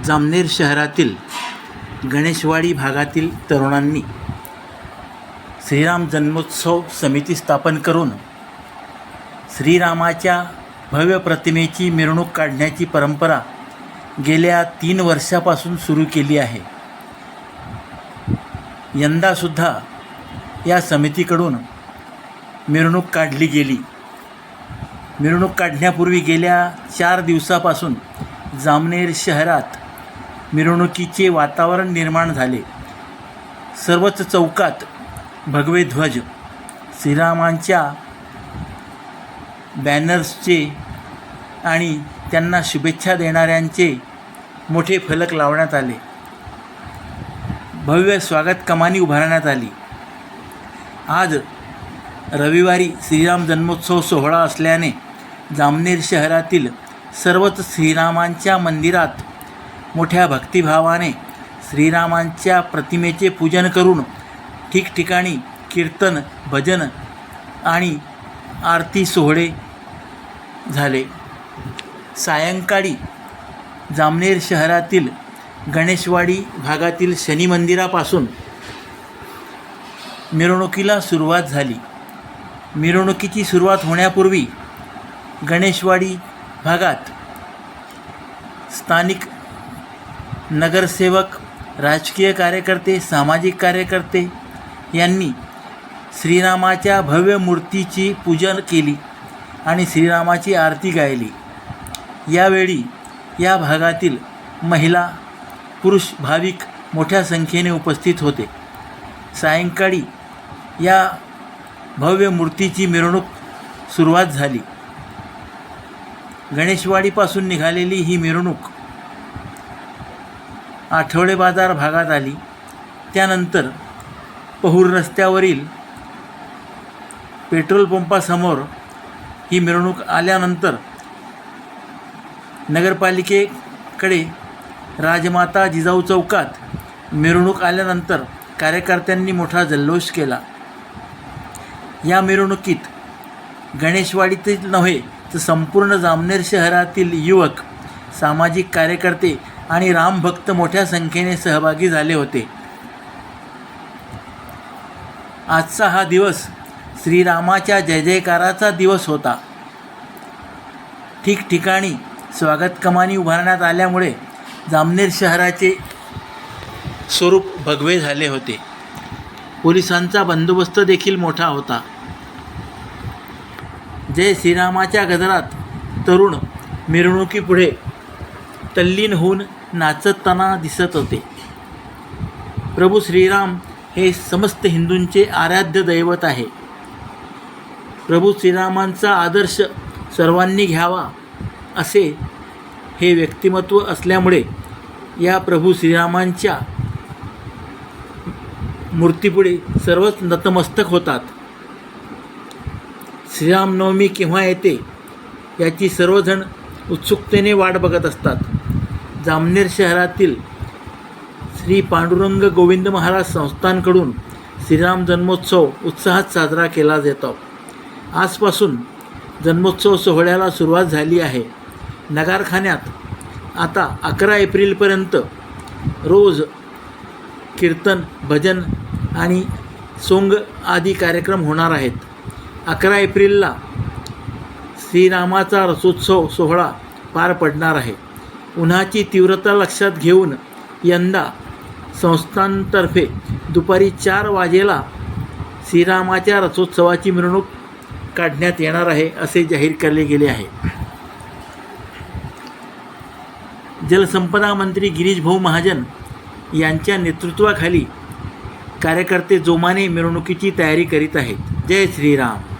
जामनेर शहरातील गणेशवाडी भागातील तरुणांनी श्रीराम जन्मोत्सव समिती स्थापन करून श्रीरामाच्या भव्य प्रतिमेची मिरवणूक काढण्याची परंपरा गेल्या तीन वर्षापासून सुरू केली आहे. यंदासुद्धा या समितीकडून मिरवणूक काढली गेली. मिरवणूक काढण्यापूर्वी गेल्या चार दिवसापासून जामनेर शहरात मिरवणुकीचे वातावरण निर्माण झाले. सर्वच चौकात भगवे ध्वज. श्रीरामांच्या बॅनर्सचे आणि त्यांना शुभेच्छा देणाऱ्यांचे मोठे फलक लावण्यात आले. भव्य स्वागत कमानी उभारण्यात आली. आज रविवारी श्रीराम जन्मोत्सव सोहळा असल्याने जामनेर शहरातील सर्वच श्रीरामांच्या मंदिरात मोठ्या भक्तिभावाने श्रीरामांच्या प्रतिमेचे पूजन करून ठिकठिकाणी कीर्तन भजन आणि आरती सोहळे झाले. सायंकाळी जामनेर शहरातील गणेशवाडी भागातील शनी मंदिरापासून मिरवणुकीला सुरुवात झाली. मिरवणुकीची सुरुवात होण्यापूर्वी गणेशवाडी भागात स्थानिक नगरसेवक राजकीय कार्यकर्ते सामाजिक कार्यकर्ते यांनी श्रीरामाच्या भव्य मूर्तीची पूजन केली आणि श्रीरामाची आरती गायली. यावेळी या भागातील महिला पुरुष भाविक मोठ्या संख्येने उपस्थित होते. सायंकाळी या भव्य मूर्तीची मिरवणूक सुरुवात झाली. गणेशवाडीपासून निघालेली ही मिरवणूक आठवडे बाजार भागात आली. त्यानंतर पहूर रस्त्यावरील पेट्रोल पंपासमोर ही मिरवणूक आल्यानंतर नगरपालिकेकडे राजमाता जिजाऊ चौकात मिरवणूक आल्यानंतर कार्यकर्त्यांनी मोठा जल्लोष केला. या मिरवणुकीत गणेशवाडीतील नव्हे तर संपूर्ण जामनेर शहरातील युवक सामाजिक कार्यकर्ते आणि रामभक्त मोठ्या संख्येने सहभागी झाले होते. आजचा हा दिवस श्रीरामाच्या जय जयकाराचा दिवस होता. ठिकठिकाणी स्वागत कमानी उभारण्यात आल्यामुळे जामनेर शहराचे स्वरूप भगवे झाले होते. पोलिसांचा बंदोबस्त देखील मोठा होता. जय श्रीरामाच्या गजरात तरुण मिरवणुकीपुढे तल्लीन होऊन नाचताना दिसत होते. प्रभू श्रीराम हे समस्त हिंदूंचे आराध्य दैवत आहे. प्रभू श्रीरामांचा आदर्श सर्वांनी घ्यावा असे हे व्यक्तिमत्व असल्यामुळे या प्रभू श्रीरामांच्या मूर्तीपुढे सर्वच नतमस्तक होतात. श्रीरामनवमी केव्हा येते याची सर्वजण उत्सुकतेने वाट बघत असतात. जामनेर शहरातील श्री पांडुरंग गोविंद महाराज संस्थांकडून श्रीराम जन्मोत्सव उत्साहात साजरा केला जातो. आजपासून जन्मोत्सव सोहळ्याला सुरुवात झाली आहे. नगारखान्यात आता अकरा एप्रिलपर्यंत रोज कीर्तन भजन आणि सोंग आदी कार्यक्रम होणार आहेत. अकरा एप्रिलला श्रीरामाचा रथोत्सव सोहळा पार पडणार आहे. उन्हाची तीव्रता लक्षात घेऊन यंदा संस्थांतर्फे दुपारी चार वाजेला श्रीरामाच्या रथोत्सवाची मिरवणूक काढण्यात येणार आहे असे जाहीर केले गेले आहे. जलसंपदा मंत्री गिरीश भाऊ महाजन यांच्या नेतृत्वाखाली कार्यकर्ते जोमाने मिरवणुकीची तयारी करीत आहेत. जय श्रीराम.